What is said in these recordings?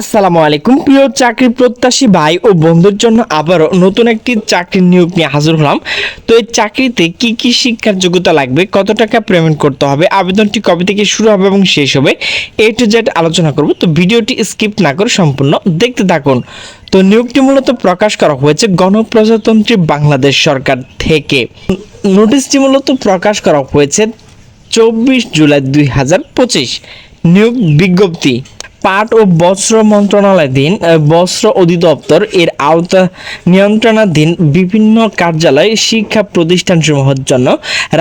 আসসালামু আলাইকুম। প্রিয় চাকরি প্রত্যাশী ভাই ও বন্ধুর জন্য আবারও নতুন একটি চাকরির নিয়োগ নিয়ে হাজির হলাম। তো এই চাকরিতে কি কি শিক্ষার যোগ্যতা লাগবে, কত টাকা পেমেন্ট করতে হবে, আবেদনটি কবে থেকে শুরু হবে এবং শেষ হবে, এ টু জেড আলোচনা করব। তো ভিডিওটি স্কিপ না করে সম্পূর্ণ দেখতে থাকুন। তো নিয়োগটি মূলত প্রকাশ করা হয়েছে গণপ্রজাতন্ত্রী বাংলাদেশ সরকার থেকে। নোটিশটি মূলত প্রকাশ করা হয়েছে চব্বিশ জুলাই দুই হাজার পঁচিশ। নিয়োগ বিজ্ঞপ্তি। পাট ও বস্ত্র মন্ত্রণালয়াধীন বস্ত্র অধিদপ্তর এর আওতা নিয়ন্ত্রণাধীন বিভিন্ন কার্যালয়, শিক্ষা প্রতিষ্ঠানসমূহের জন্য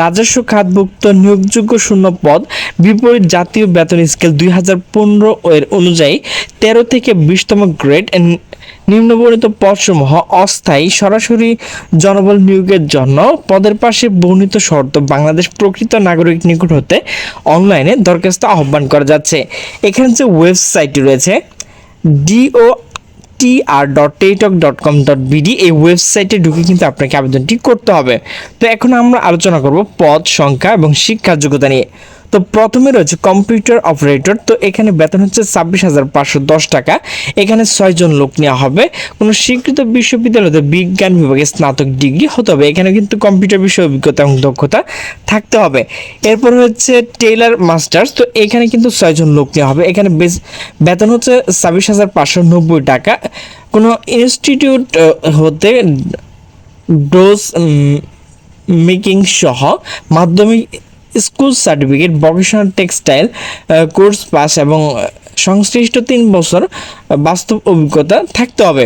রাজস্ব খাতভুক্ত নিয়োগযোগ্য শূন্য পদ, বিপরীত জাতীয় বেতন স্কেল দুই হাজার পনেরো এর অনুযায়ী তেরো থেকে বিশতম গ্রেড নিম্নবর্ণিত পদসমূহ অস্থায়ী, সরাসরি জনবল নিয়োগের জন্য পদের পাশে বর্ণিত শর্ত বাংলাদেশ প্রকৃত নাগরিক নিকট হতে অনলাইনে দরখাস্ত আহ্বান করা যাচ্ছে। এখানে যে ওয়েবসাইটটি রয়েছে DO TR dot teletalk dot com dot BD এই ওয়েবসাইটে ঢুকে কিন্তু আপনাকে আবেদনটি করতে হবে। তো এখন আমরা আলোচনা করব পদ, সংখ্যা এবং শিক্ষার যোগ্যতা নিয়ে। তো প্রথমে রয়েছে কম্পিউটার অপারেটর, তো এখানে বেতন হচ্ছে ছাব্বিশ হাজার পাঁচশো দশ টাকা। এখানে ছয়জন লোক নেওয়া হবে। কোনো স্বীকৃত বিশ্ববিদ্যালয়তে বিজ্ঞান বিভাগে স্নাতক ডিগ্রি হতে হবে। এখানে কিন্তু কম্পিউটার বিষয়ে অভিজ্ঞতা এবং দক্ষতা থাকতে হবে। এরপর হচ্ছে টেইলার মাস্টার্স, তো এখানে কিন্তু ছয়জন লোক নেওয়া হবে। এখানে বেতন হচ্ছে ছাব্বিশ হাজার পাঁচশো নব্বই টাকা। কোনো ইনস্টিটিউট হতে ডোজ মেকিং সহ মাধ্যমিক school certificate vocational textile course pass এবং সংশ্লিষ্ট তিন বছর বাস্তব অভিজ্ঞতা থাকতে হবে।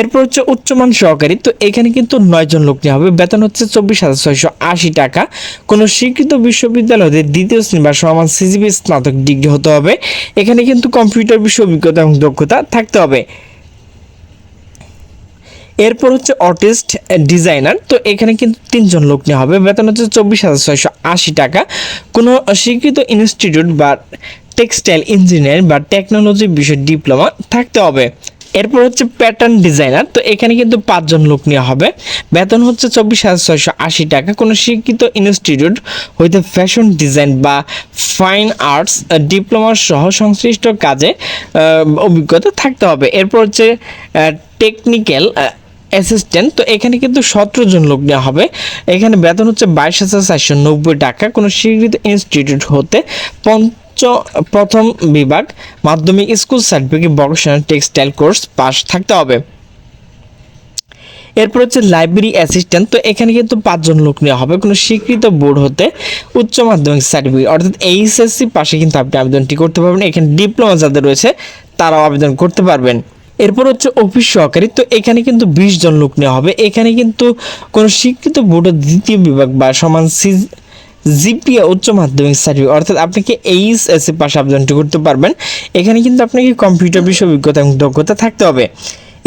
এরপর হচ্ছে উচ্চমান সহকারী। তো এখানে কিন্তু নয়জন লোক নেওয়া হবে। বেতন হচ্ছে চব্বিশ হাজার ছয়শো আশি টাকা। কোনো স্বীকৃত বিশ্ববিদ্যালয়তে দ্বিতীয় শ্রেণি বা সমান সিজিবি স্নাতক ডিগ্রি হতে হবে। এখানে কিন্তু কম্পিউটার বিষয় অভিজ্ঞতা এবং দক্ষতা থাকতে হবে। এরপর হচ্ছে আর্টিস্ট ডিজাইনার তো এখানে কিন্তু তিনজন লোক নেওয়া হবে। বেতন হচ্ছে চব্বিশ হাজার ছয়শো আশি টাকা। কোনো স্বীকৃত ইনস্টিটিউট বা টেক্সটাইল ইঞ্জিনিয়ার বা টেকনোলজি বিষয়ে ডিপ্লোমা থাকতে হবে। এরপর হচ্ছে প্যাটার্ন ডিজাইনার তো এখানে কিন্তু পাঁচজন লোক নেওয়া হবে। বেতন হচ্ছে চব্বিশ হাজার ছয়শো আশি টাকা। কোনো শিক্ষিত ইনস্টিটিউট হইতে ফ্যাশন ডিজাইন বা ফাইন আর্টস ডিপ্লোমা সহ সংশ্লিষ্ট কাজে অভিজ্ঞতা থাকতে হবে। এরপর হচ্ছে টেকনিক্যাল অ্যাসিস্ট্যান্ট তো এখানে কিন্তু সতেরো জন লোক নেওয়া হবে। এখানে বেতন হচ্ছে বাইশ হাজার চারশো নব্বই টাকা। কোনো স্বীকৃত ইনস্টিটিউট হতে পঞ্চ, প্রথম বিভাগ, মাধ্যমিক school certificate vocational textile course pass থাকতে হবে। এরপর হচ্ছে লাইব্রেরি অ্যাসিস্ট্যান্ট তো এখানে কিন্তু পাঁচজন লোক নেওয়া হবে। কোনো স্বীকৃত বোর্ড হতে উচ্চ মাধ্যমিক সার্টিফিকেট অর্থাৎ এইচএসসি পাশে কিন্তু আপনি আবেদনটি করতে পারবেন। এখানে ডিপ্লোমা যাদের রয়েছে, তারাও আবেদন করতে পারবেন। এরপর হচ্ছে অফিস সহকারী। তো এখানে কিন্তু বিশ জন লোক নেওয়া হবে। এখানে কিন্তু কোনো শিক্ষিত বোর্ডের দ্বিতীয় বিভাগ বা সমান জিপিএ উচ্চ মাধ্যমিক সার্টিফিকেট অর্থাৎ আপনাকে এইচএসসি পাশে আবেদনটি করতে পারবেন। এখানে কিন্তু আপনাকে কম্পিউটার বিষয় অভিজ্ঞতা এবং দক্ষতা থাকতে হবে।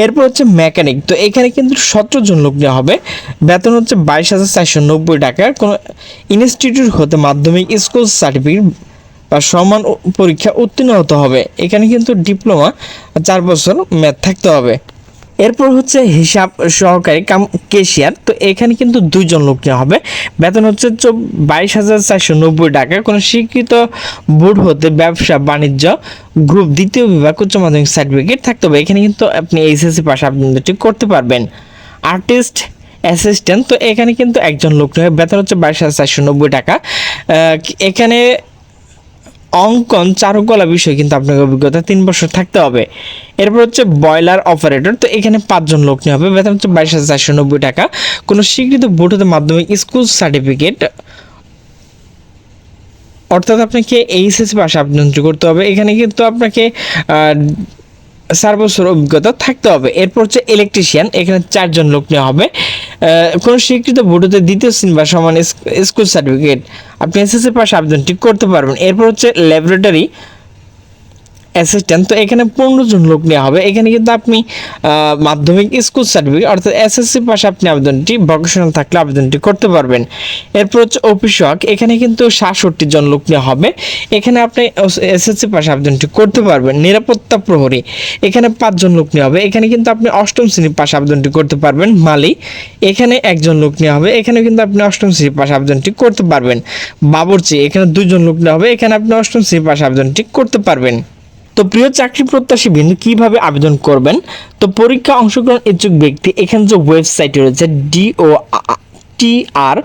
এরপর হচ্ছে মেকানিক তো এখানে কিন্তু সতেরো জন লোক নেওয়া হবে। বেতন হচ্ছে বাইশ হাজার চারশো নব্বই টাকা কোনো ইনস্টিটিউট হতে মাধ্যমিক স্কুল সার্টিফিকেট বা সমান পরীক্ষা উত্তীর্ণ হতে হবে। এখানে কিন্তু ডিপ্লোমা চার বছর ম্যাথ থাকতে হবে। এরপর হচ্ছে হিসাব সহকারী কাম কেশিয়ার। তো এখানে কিন্তু দুইজন লোক নেওয়া হবে। বেতন হচ্ছে বাইশ হাজার চারশো নব্বই টাকা। কোনো স্বীকৃত বোর্ড হতে ব্যবসা, বাণিজ্য গ্রুপ, দ্বিতীয় বিভাগ, উচ্চ মাধ্যমিক, সার্টিফিকেট থাকতে হবে। এখানে কিন্তু আপনি এইচএসসি পাশে আবেদনটি করতে পারবেন। Artist assistant. তো এখানে কিন্তু একজন লোক হবে। বেতন হচ্ছে বাইশ হাজার চারশো নব্বই টাকা। এখানে অঙ্কন চারুকলা বিষয় কিন্তু আপনাকে অভিজ্ঞতা তিন বছর থাকতে হবে। এরপর হচ্ছে বয়লার অপারেটর, তো এখানে পাঁচজন লোক নিয়ে হবে। বেতন হচ্ছে বাইশ হাজার চারশো নব্বই টাকা। কোনো স্বীকৃত বোর্ড হতে স্কুল সার্টিফিকেট, অর্থাৎ আপনাকে এইচএসসি পাশে আবেদন করতে হবে। এখানে কিন্তু আপনাকে চার বছর অভিজ্ঞতা থাকতে হবে। এরপর হচ্ছে ইলেকট্রিশিয়ান এখানে চারজন লোক নেওয়া হবে। কোনো স্বীকৃত বোর্ডতে দ্বিতীয় শ্রেণি বা সমান স্কুল সার্টিফিকেট, আপনি এসএসসি পাশে ঠিক করতে পারবেন। এরপর হচ্ছে ল্যাবরেটরি অ্যাসিস্ট্যান্ট তো এখানে পনেরো জন লোক নেওয়া হবে। এখানে কিন্তু আপনি মাধ্যমিক স্কুল সার্টিফিকেট অর্থাৎ এসএসসি পাশে আপনি আবেদনটি ভকেশনাল থাকলে আবেদনটি করতে পারবেন। এরপর হচ্ছে অফিসক এখানে কিন্তু সাতষট্টি জন লোক নেওয়া হবে। এখানে আপনি এসএসসি পাশে আবেদনটি করতে পারবেন, নিরাপত্তা প্রহরী। এখানে পাঁচজন লোক নেওয়া হবে। এখানে কিন্তু আপনি অষ্টম শ্রেণির পাশে আবেদনটি করতে পারবেন, মালি। এখানে একজন লোক নেওয়া হবে। এখানে কিন্তু আপনি অষ্টম শ্রেণির পাশে আবেদনটি করতে পারবেন। বাবরচি, এখানে দুজন লোক নেওয়া হবে। এখানে আপনি অষ্টম শ্রেণির পাশে আবেদনটি করতে পারবেন। তো প্রিয় চাকরি প্রত্যাশী বিন্দু, কীভাবে আবেদন করবেন? তো পরীক্ষা অংশগ্রহণ ইচ্ছুক ব্যক্তি, এখানে যে ওয়েবসাইট রয়েছে DO T R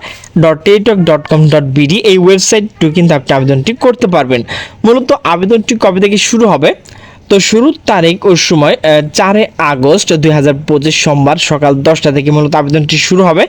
dot teletalk dot com dot BD এই ওয়েবসাইটটি কিন্তু আপনি আবেদনটি করতে পারবেন। মূলত আবেদনটি কবে থেকে শুরু হবে? তো শুরুর তারিখ ও সময় চারে আগস্ট দুই হাজার পঁচিশ সোমবার সকাল দশটা থেকে মূলত আবেদনটি শুরু হবে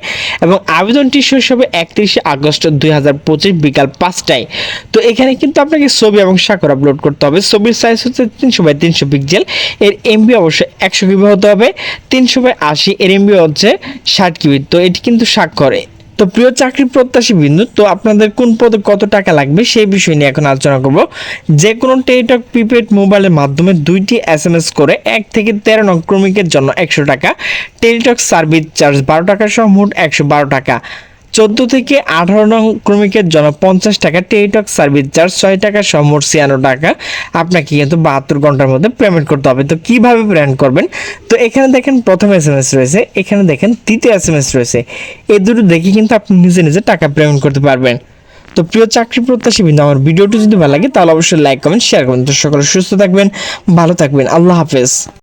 এবং আবেদনটি শেষ হবে একত্রিশে আগস্ট দুই হাজার পঁচিশ বিকাল পাঁচটায়। তো এখানে কিন্তু আপনাকে ছবি এবং স্বাক্ষর আপলোড করতে হবে। ছবির সাইজ হচ্ছে তিনশো বাই তিনশো পিক্সেল এর এমবি অবশ্যই একশো কিবি হতে হবে, তিনশো বাই আশি, এর এমবি হচ্ছে ষাট কিবি। তো এটি কিন্তু স্বাক্ষরে। তো প্রিয় চাকরি প্রত্যাশী বিন্দু, তো আপনাদের কোন পদে কত টাকা লাগবে সেই বিষয় নিয়ে এখন আলোচনা করব। যে কোনো টেলিটক, প্রিপেড মোবাইলের মাধ্যমে দুইটি এস এম এস করে এক থেকে তেরো নং ক্রমিকের জন্য একশো টাকা, টেলিটক সার্ভিস চার্জ বারো টাকা সহ মোট একশো বারো টাকা। চোদ্দ থেকে আঠারো নং ক্রমিকের জন্য পঞ্চাশ টাকা টেলিটক সার্ভিস চার্জ, ছয় টাকা সহ মোট ছিয়ান্ন টাকা। আপনাকে কিন্তু বাহাত্তর ঘণ্টার মধ্যে পেমেন্ট করতে হবে। তো কীভাবে পেমেন্ট করবেন? তো এখানে দেখেন প্রথম এস এম এস রয়েছে, এখানে দেখেন তৃতীয় এস এম এস রয়েছে। এই দুটো দেখে কিন্তু আপনি নিজে নিজে টাকা পেমেন্ট করতে পারবেন। তো প্রিয় চাকরি প্রত্যাশী বিন্দু, আমার ভিডিওটি যদি ভালো লাগে তাহলে অবশ্যই লাইক কমেন্ট শেয়ার করবেন। তো সকলে সুস্থ থাকবেন, ভালো থাকবেন। আল্লাহ হাফেজ।